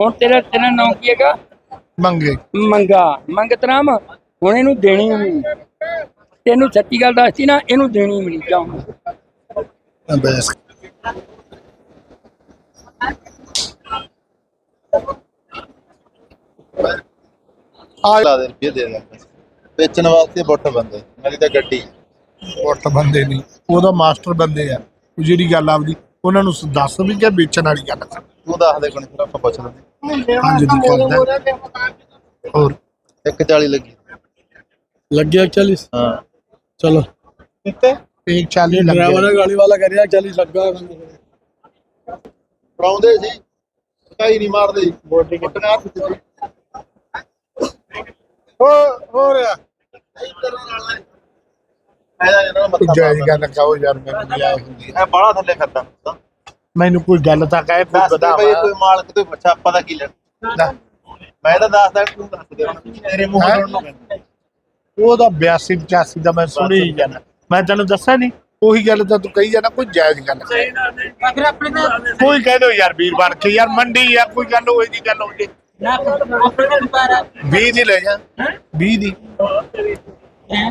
ਹੁਣ ਤੇਰਾ ਤੇਰਾ ਨਾਮ ਕੀ ਹੈਗਾ? ਮੰਗੇ। ਮੰਗਾ। ਮੰਗਤ ਰਾਮ ਹੁਣ ਇਹਨੂੰ ਦੇਣੀ ਨਹੀਂ ਤੈਨੂੰ ਸੱਚੀ ਗੱਲ ਦੱਸਤੀ ਨਾ ਇਹਨੂੰ ਦੇਣੀ ਨਹੀਂ ਚਾਹੁੰਦਾ ਬਸ। ਆ ਲਾ ਦੇ ਰੁਪਏ ਦੇ ਦਿੰਦੇ ਵੇਚਣ ਵਾਸਤੇ ਬੁੱਟ ਬੰਦੇ ਮੇਰੀ ਤਾਂ ਗੱਡੀ। ਬੰਦੇ ਨਹੀਂ। ਉਹਦਾ ਮਾਸਟਰ ਬੰਦੇ ਆ। ਉਹ ਜਿਹੜੀ ਗੱਲ ਆਪਦੀ ਉਹਨਾਂ ਨੂੰ ਦੱਸ ਵੀ ਕਿ ਵੇਚਣ ਵਾਲੀ ਗੱਲ ਕਰ ਤੂੰ ਦੱਸ ਦੇ ਕੋਣ ਫਿਰ ਆਪਾਂ ਪੁੱਛ ਲੈਂਦੇ ਪੰਜ ਦੀ ਕਰਦਾ ਹੋਰ? 140 ਲੱਗੀ। ਲੱਗਿਆ 40 ਹਾਂ। ਚਲੋ। ਕਿਤੇ ਇਹ 40 ਡਰਾਈਵਰ ਨੇ ਗਾਲੀ ਵਾਲਾ ਕਰਿਆ 40 ਲੱਗਾ। ਫੜਾਉਂਦੇ ਸੀ। ਕਟਾਈ ਨਹੀਂ ਮਾਰਦੇ। ਸੀ ਬੋਡੀ ਕੁੱਟਣਾ ਹੱਥ ਚ ਹੋਰ ਹੋਰ ਆ। ਐਦਾ ਇਹਨਾਂ ਨੂੰ ਮੱਥਾ ਜਾਇਜ਼ ਗੱਲ ਕਹੋ ਯਾਰ ਮੈਨੂੰ ਨਹੀਂ ਆਈ ਹੁੰਦੀ ਇਹ ਬਾਹਲਾ ਥੱਲੇ ਕਰਦਾ ਹੁੰਦਾ ਮੈਨੂੰ ਕੋਈ ਗੱਲ ਤਾਂ ਕਹੇ ਕੋਈ ਦੱਸ ਦੇ ਬਈ ਕੋਈ ਮਾਲਕ ਤੋਂ ਪੁੱਛਾ ਆਪਾਂ ਦਾ ਕੀ ਲੈਣਾ? ਮੈਂ ਤਾਂ ਦੱਸਦਾ ਤੂੰ ਦੱਸ ਦੇ ਹੁਣ। ਤੇਰੇ ਮੂੰਹ ਹੈਂ? ਤੋਂ ਨੂੰ ਉਹਦਾ 82 85 ਦਾ ਮੈਂ ਸੁਣੀ ਹੀ ਜਾਣਾ ਮੈਂ ਤੈਨੂੰ ਦੱਸਿਆ ਨਹੀਂ ਉਹੀ ਗੱਲ ਤਾਂ ਤੂੰ ਕਹੀ ਜਾਣਾ ਕੋਈ ਜਾਇਜ਼ ਗੱਲ ਕੋਈ ਕਹਿ ਦੋ ਯਾਰ ਵੀਰ ਬਣ ਕੇ ਯਾਰ ਮੰਡੀ ਆ ਕੋਈ ਗੱਲ ਹੋਈ ਦੀ ਗੱਲ ਹੋ ਜੇ 20 ਦੀ ਲੈ ਜਾ। 20 ਦੀ।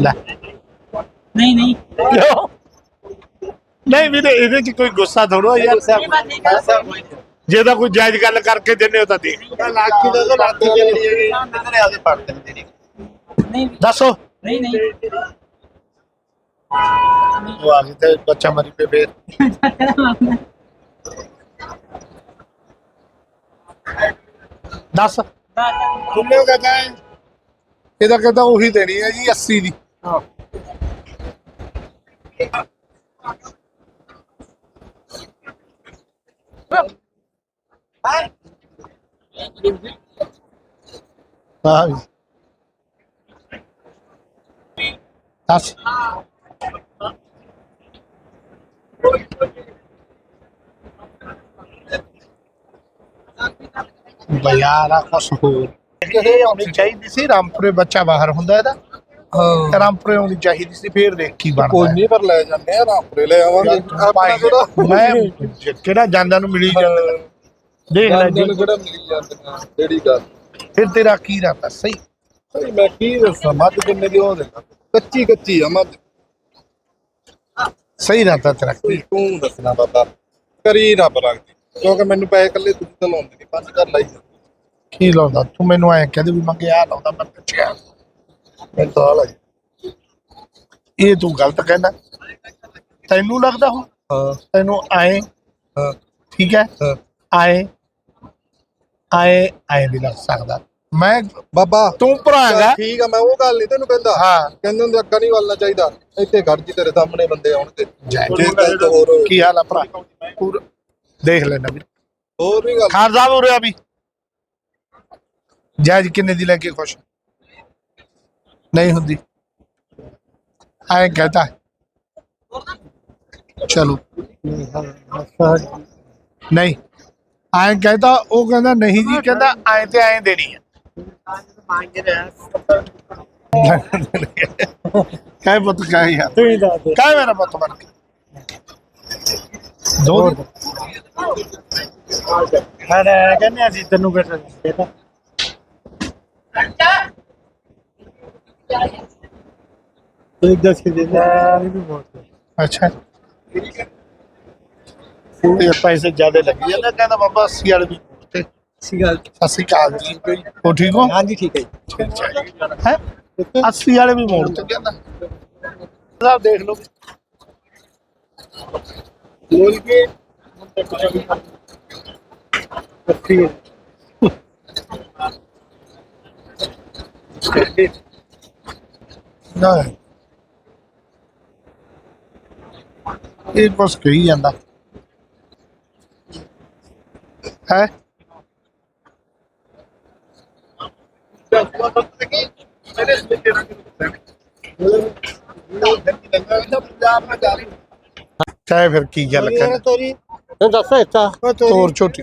ਲੈ। ਨਹੀਂ ਨਹੀਂ। ਕਿਉਂ? ਨਹੀਂ ਵੀਰੇ ਇਹਦੇ ਚ ਕੋਈ ਗੁੱਸਾ ਥੋੜਾ ਯਾਰ ਐਸਾ ਕੋਈ ਨਹੀਂ। ਜੇ ਤਾਂ ਕੋਈ ਜਾਇਜ਼ ਗੱਲ ਕਰਕੇ ਦਿੰਦੇ ਹੋ ਤਾਂ ਦੇ। ਲਾਖੀ ਦਾ ਤਾਂ ਲਾਖੀ ਜਿਹੜੀ ਹੈਗੀ ਇਹਨਾਂ ਨੇ ਆਦੇ ਪੜ ਦਿੰਦੇ ਨੇ। ਨਹੀਂ ਦੱਸੋ। ਨਹੀਂ ਨਹੀਂ। ਉਹ ਆ ਗਈ ਤੇ ਬੱਚਾ ਮਰੀ ਪੇ ਫੇਰ। ਦੱਸ। ਕਿੰਨੇ ਹੋ ਕਹਤਾ ਹੈ ਇਹਦਾ ਕਹਿੰਦਾ ਉਹੀ ਦੇਣੀ ਹੈ ਜੀ 80 ਦੀ। ਹਾਂ। ਦੱਸ ਬਿਆਰਾ ਕੁਛ ਹੋਰ ਇਹ ਆਉਣੀ ਚਾਹੀਦੀ ਸੀ ਰਾਮਪੁਰੇ ਬੱਚਾ ਬਾਹਰ ਹੁੰਦਾ ਇਹਦਾ। ਹਾਂ। ਰਾਮਪੁਰੇ ਆਉਣੀ ਚਾਹੀਦੀ ਸੀ ਫੇਰ ਦੇਖ ਕੀ ਬਣਦਾ। ਕੋਈ ਨਹੀਂ ਪਰ ਲੈ ਜਾਂਦੇ ਆ ਰਾਮਪੁਰੇ ਲੈ ਆਵਾਂਗੇ। ਆਪਣਾ ਮੈਂ ਕਿਹੜਾ ਜਾਂਦਾ ਨੂੰ ਮਿਲੀ ਜਾਂਦਾ। ਦੇਖ ਲੈ ਜੀ। ਨੂੰ ਕਿਹੜਾ ਮਿਲ ਜਾਂਦੀਆਂ ਜਿਹੜੀ ਗੱਲ। ਫਿਰ ਤੇਰਾ ਕੀ ਰਾਤਾ ਸਹੀ। ਭਾਈ ਮੈਂ ਕੀ ਦੱਸਾਂ ਮੱਝ ਕਿੰਨੇ ਦੀ ਦੇਣਾ? ਕੱਚੀ ਕੱਚੀ ਆ ਮੱਝ ਸਹੀ ਰਾਤਾ ਤੇਰਾ ਕੋਈ ਤੂੰ ਦੱਸਣਾ ਬਾਬਾ ਕਰੀ ਨਾ ਬਲੰਦੀ ਕਿਉਂਕਿ ਮੈਨੂੰ ਪੈਸੇ ਇਕੱਲੇ ਤੁਸੀਂ ਤਾਂ ਲਾਉਂਦੇ ਨਹੀਂ ਪੰਜ ਕਰ ਲਾਈ ਕੀ ਲਾਉਂਦਾ? ਤੂੰ ਮੈਨੂੰ ਐ ਕਹਦੇ ਵੀ ਮੰਗੇ ਆ ਲਾਉਂਦਾ ਮੈਂ ਪੁੱਛਿਆ। ਮੈਂ ਤਾਂ ਆ ਲਾਈ। ਇਹ ਤੂੰ ਗਲਤ ਕਹਿਣਾ ਤੈਨੂੰ ਲੱਗਦਾ ਹੋ ਹਾਂ। ਤੈਨੂੰ ਆਏ ਹਾਂ। ਠੀਕ ਹੈ? ਹਾਂ। ਆਏ ਆਏ ਆਏ ਵੀ ਲੱਗ ਸਕਦਾ। ਮੈਂ ਬਾਬਾ ਤੂੰ ਭਰਾਂਗਾ ਚੱਲ ਠੀਕ ਆ ਮੈਂ ਉਹ ਗੱਲ ਨਹੀਂ ਤੈਨੂੰ ਕਹਿੰਦਾ। ਹਾਂ। ਕਹਿੰਦੇ ਹੁੰਦੇ ਅੱਗਾ ਨਹੀਂ ਵੱਲਣਾ ਚਾਹੀਦਾ। ਇੱਥੇ ਖੜ ਜੀ ਤੇਰੇ ਸਾਹਮਣੇ ਬੰਦੇ ਆਉਣਗੇ ਜੈ ਜੇ ਗੱਲ ਤੋਂ ਹੋਰ ਕੀ ਹਾਲ ਆ ਭਰਾ? ਪੂਰਾ ਦੇਖ ਲੈਣਾ ਵੀ। ਹੋਰ ਵੀ ਗੱਲ। ਖਾਨ ਸਾਹਿਬ ਉਰੇ ਆ ਵੀ। ਜੱਜ ਕਿੰਨੇ ਦੀ ਲੈ ਕੇ ਖੁਸ਼? ਨਹੀਂ ਹੁੰਦੀ। ਆਏ ਕਹਤਾ। ਚਲੋ। ਨਹੀਂ। ਐਂ ਕਹਿੰਦਾ ਉਹ ਕਹਿੰਦਾ ਨਹੀਂ ਜੀ ਕਹਿੰਦਾ ਐਂ ਤੇ ਐਂ ਦੇਣੀ ਆ। ਕਾਹ ਪੁੱਤ ਕਾਹ ਯਾਰ। ਤੂੰ ਮੇਰਾ ਪੁੱਤ ਬਣ ਕੇ। ਦੋ ਹਾਂ ਕਹਿੰਦੇ ਅਸੀਂ ਤੈਨੂੰ ਕਿਹੜਾ ਕਹਿੰਦਾ ਤੂੰ ਦੱਸ ਕੇ ਦੇ ਦੇ ਅੱਛਾ। ਉਹਦੇ ਪੈਸੇ ਜ਼ਿਆਦਾ ਲੱਗੇ ਜਾਂਦਾ ਕਹਿੰਦਾ ਬਾਬਾ ਅੱਸੀ ਵਾਲੇ ਵੀ ਉੱਤੇ ਸੀ ਗੱਲ ਸਤਿ ਸ਼੍ਰੀ ਅਕਾਲ ਜੀ। ਹੋ ਠੀਕ ਹੋ? ਹਾਂਜੀ ਠੀਕ ਹੈ ਜੀ। ਠੀਕ ਹੈ ਹੈ? 80 ਵਾਲੇ ਵੀ ਮੋੜ ਤੇ ਕਹਿੰਦਾ। ਸਾਹਿਬ ਦੇਖ ਲਓ। ਮੋੜ ਕੇ ਅੱਸੀ ਨਾ। ਇਹ ਬਸ ਕਹੀ ਜਾਂਦਾ। ਹੈ। ਚਾਹੇ ਫਿਰ ਕੀ ਗੱਲ ਕਰ। ਤੋਰੀ। ਦੱਸ ਇੱਥਾ ਤੋਰ। ਛੋਟੀ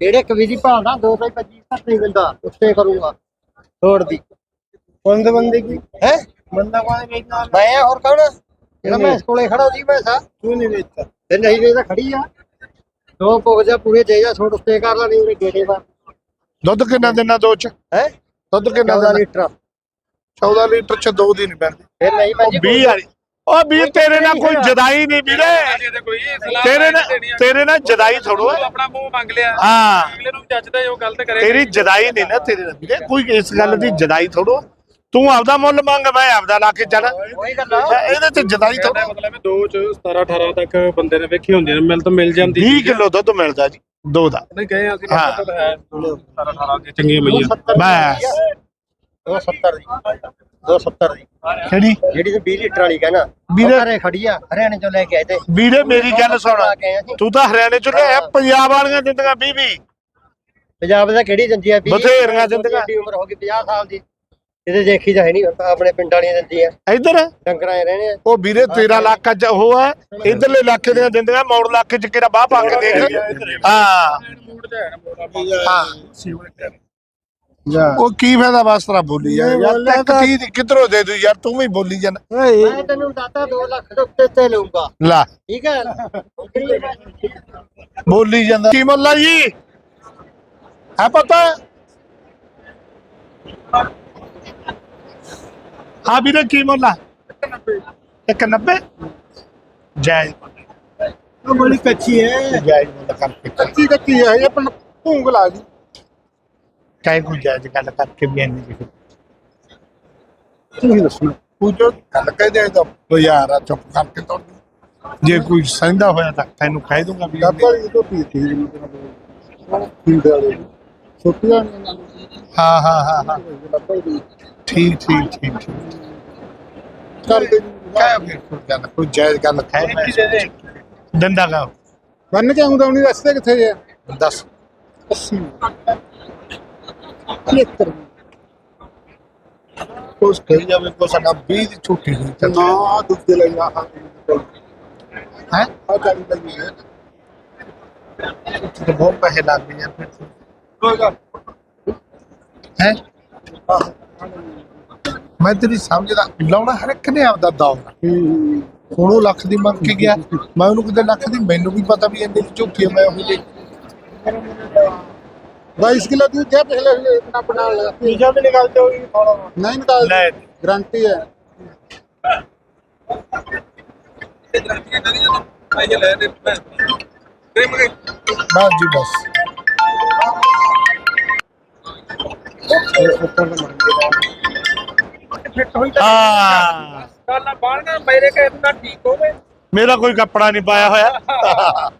ਜਿਹੜੇ ਕਵੀ ਦੀ ਭਾਲਦਾ 225 ਤੱਕ ਨਹੀਂ ਮਿਲਦਾ ਉੱਤੇ ਕਰੂੰਗਾ ਤੋੜ ਦੀ। ਕੌਣ ਬੰਦੇ ਕੀ? ਹੈ? ਬੰਦਾ ਕੋਈ ਵੇਚਣਾ ਮੈਂ ਹੋਰ ਕੌਣ ਜਿਹੜਾ ਮੈਂ ਕੋਲੇ ਖੜਾ ਸੀ ਪੈਸਾ ਤੂੰ ਨਹੀਂ ਵੇਚਦਾ। ਤੇ ਨਹੀਂ ਵੇਚਦਾ ਖੜੀ ਆ। ਦੋ ਪੁੱਗ ਜਾ ਪੂਰੇ ਦੇ ਜਾ ਛੋਟ ਉੱਤੇ ਕਰ ਲਾ ਨਹੀਂ ਉਹਨੇ ਗੇੜੇ ਦਾ ਦੁੱਧ ਕਿੰਨਾ ਦਿਨਾ ਦੋ ਚ? ਹੈ? ਦੁੱਧ ਕਿੰਨਾ 14 ਲੀਟਰ। 14 ਲੀਟਰ ਚ ਦੋ ਦਿਨ ਨਹੀਂ ਪੈਂਦੀ। ਫਿਰ ਨਹੀਂ ਭਾਜੀ 20 ਵਾਲੀ। ਉਹ ਵੀਰ ਤੇਰੇ ਨਾਲ ਕੋਈ ਜਦਾਈ ਨਹੀਂ ਵੀਰੇ। ਤੇਰੇ ਨਾਲ ਤੇਰੇ ਨਾਲ ਜਦਾਈ ਥੋੜੋ ਆਪਣਾ ਮੂੰਹ ਮੰਗ ਲਿਆ। ਹਾਂ। ਅਗਲੇ ਨੂੰ ਜੱਜਦਾ ਜੋ ਗਲਤ ਕਰੇ। ਤੇਰੀ ਜਦਾਈ ਨਹੀਂ ਨਾ ਤੇਰੇ ਨਾਲ ਵੀਰੇ। ਕੋਈ ਇਸ ਗੱਲ ਦੀ ਜਦਾਈ ਥੋੜੋ ਤੂੰ ਆਪਦਾ ਮੁੱਲ ਮੰਗ ਮੈਂ ਆਪਦਾ ਲਾ ਕੇ ਚੱਲ। ਉਹੀ ਇਹਦੇ ਤੇ ਜਦਾਈ ਥੋੜੋ ਮਤਲਬ ਹੈ ਦੋ ਚ 17 18 ਤੱਕ ਬੰਦੇ ਨੇ ਵੇਖੀ ਹੁੰਦੀ ਨੇ ਮਿਲ ਤਾਂ ਮਿਲ ਜਾਂਦੀ 20 ਕਿਲੋ ਦੁੱਧ ਮਿਲਦਾ ਜੀ ਦੋ ਦਾ। ਨਹੀਂ ਗਏ ਅਸੀਂ। ਪਤਾ ਹੈ। 17 18 ਦੀ ਚੰਗੀਆਂ ਮਈਆਂ। ਬਸ 270 ਦੀ। 270 ਦੀ। ਕਿਹੜੀ? ਜਿਹੜੀ ਤੇ 20 ਲੀਟਰ ਵਾਲੀ ਕਹਿੰਦਾ ਵੀਰੇ- ਵੀਰੇ ਘਰੇ ਖੜੀ ਆ ਹਰਿਆਣੇ ਚੋਂ ਲੈ ਕੇ ਆਏ ਤੇ। ਵੀਰੇ ਮੇਰੀ ਗੱਲ ਸੁਣ। ਆ ਕੇ ਆਏ ਅਸੀਂ। ਤੂੰ ਤਾਂ ਹਰਿਆਣੇ ਚ ਲਿਆ ਪੰਜਾਬ ਵਾਲੀਆਂ ਦਿੰਦੀਆਂ 20 20 ਪੰਜਾਬ ਦਾ ਕਿਹੜੀ ਦਿੰਦੀ ਆ? ਵੀਹ? ਬਥੇਰੀਆਂ ਦਿੰਦੀਆਂ। ਵੱਡੀ ਉਮਰ ਹੋ ਗਈ 50 ਸਾਲ ਦੀ। ਇਹਦੇ ਦੇਖੀ ਤਾਂ ਹੈ ਨਹੀਂ ਹੁਣ ਤਾਂ ਆਪਣੇ ਪਿੰਡ ਵਾਲੀਆਂ ਦਿੰਦੀਆਂ ਇੱਧਰ? ਡੰਗਰਾਂ 'ਚ ਰਹਿਣੇ ਆ। ਉਹ ਵੀਰੇ ਤੇਰਾ ਇਲਾਕਾ ਚ ਉਹ ਹੈ ਇਧਰਲੇ ਇਲਾਕੇ ਦੀਆਂ ਦਿੰਦੀਆਂ ਮੌੜ ਇਲਾਕੇ ਚ ਕਿਹੜਾ ਬਾਹ ਪਾ ਕੇ ਦੇਖ ਹਾਂ ਹਾਂ। ਉਹ ਕੀ ਫਾਇਦਾ ਬਸ ਤਰਾ ਬੋਲੀ ਜਾ ਯਾਰ ਤੱਕ ਕੀ ਕਿਧਰੋਂ ਦੇ ਦੂ? ਯਾਰ ਤੂੰ ਵੀ ਬੋਲੀ ਜਾ ਮੈਂ ਤੈਨੂੰ ਦਾਤਾ 2 ਲੱਖ ਦੇ ਉੱਤੇ ਤੇ ਲਊਂਗਾ। ਲਾ। ਠੀਕ ਹੈ? ਬੋਲੀ ਜਾਂਦਾ। ਕੀ ਮੁੱਲਾ ਜੀ? ਹੈ ਪਤਾ? ਆ ਵੀਰੇ ਕੀ ਮੁੱਲਾ? 190 ਜਾਇਜ਼ ਉਹ ਬੜੀ ਕੱਚੀ ਹੈ। ਜਾਇਜ਼ ਮੁੱਲਾ ਕਰ ਕੱਚੀ ਕੱਚੀ ਹੈ। ਇਹ ਆਪਣ ਭੂੰਗ ਲਾ ਗਈ ਚਾਹੇ ਕੋਈ ਜਾਇਜ਼ ਗੱਲ ਕਰਕੇ ਵੀ ਇੰਨੀ ਲਿਖੋ ਤੁਸੀਂ ਦੱਸਣਾ ਕੋਈ ਜੋ ਗੱਲ ਕਹਿ ਦੇ ਤਾਂ ਬਾਜ਼ਾਰ ਆ ਚੁੱਪ ਕਰਕੇ ਤੋੜ ਜੇ ਕੋਈ ਸਹਿੰਦਾ ਹੋਇਆ ਤਾਂ ਤੈਨੂੰ ਕਹਿ ਦੂੰਗਾ ਵੀ ਦਾਦਾ ਇਹ ਤੋਂ ਠੀਕ ਠੀਕ ਨੂੰ ਤੇਰਾ ਠੀਕ ਵਾਲੇ। ਛੁੱਟੀਆਂ ਹਾਂ ਹਾਂ ਹਾਂ ਹਾਂ। ਠੀਕ ਠੀਕ ਠੀਕ ਠੀਕ। ਕਰ ਦੇ ਕਹਿ ਫਿਰ ਕੋਈ ਗੱਲ ਕੋਈ ਜਾਇਜ਼ ਗੱਲ ਕਹਿ ਮੈਂ ਦੰਦਾ ਗਾ ਬੰਨ ਕੇ ਆਉਂਦਾ ਉਹਨੀ ਰਸਤੇ ਕਿੱਥੇ ਗਿਆ ਦੱਸ। 80 76 ਕੁਛ ਕਹੀ ਜਾਵੇ ਕੋ ਸਾਡਾ 20 ਦੀ ਛੁੱਟੀ ਸੀ ਤੇ ਨਾ ਦੁੱਧ ਦੇ ਲਈ ਆਹ ਹੈ? ਆ ਚੱਲ ਰਹੀ ਹੈ। ਤੇ ਬਹੁਤ ਪੈਸੇ ਲੱਗ ਗਏ ਯਾਰ ਫਿਰ। ਕੋਈ ਗੱਲ ਹੈ? ਮੈਂ ਤੇਰੀ ਸਮਝਦਾ ਲਾਉਣਾ ਹਰ ਇੱਕ ਨੇ ਆਪਦਾ ਦੌਰ ਹੁਣ ਉਹ ਲੱਖ ਦੀ ਮੰਗ ਕੇ ਗਿਆ। ਮੈਂ ਉਹਨੂੰ ਕਿਤੇ ਲੱਖ ਦੀ ਮੈਨੂੰ ਵੀ ਪਤਾ ਵੀ ਇੰਨੇ ਝੂਠੀ ਮੈਂ ਉਹ ਜੀ 22 किलो दूध था पिछले इतना बना लगा पीछा भी निकालते हो नहीं निकाल गारंटी है बस जी बस हाँ मेरा कोई कपड़ा नहीं पाया होया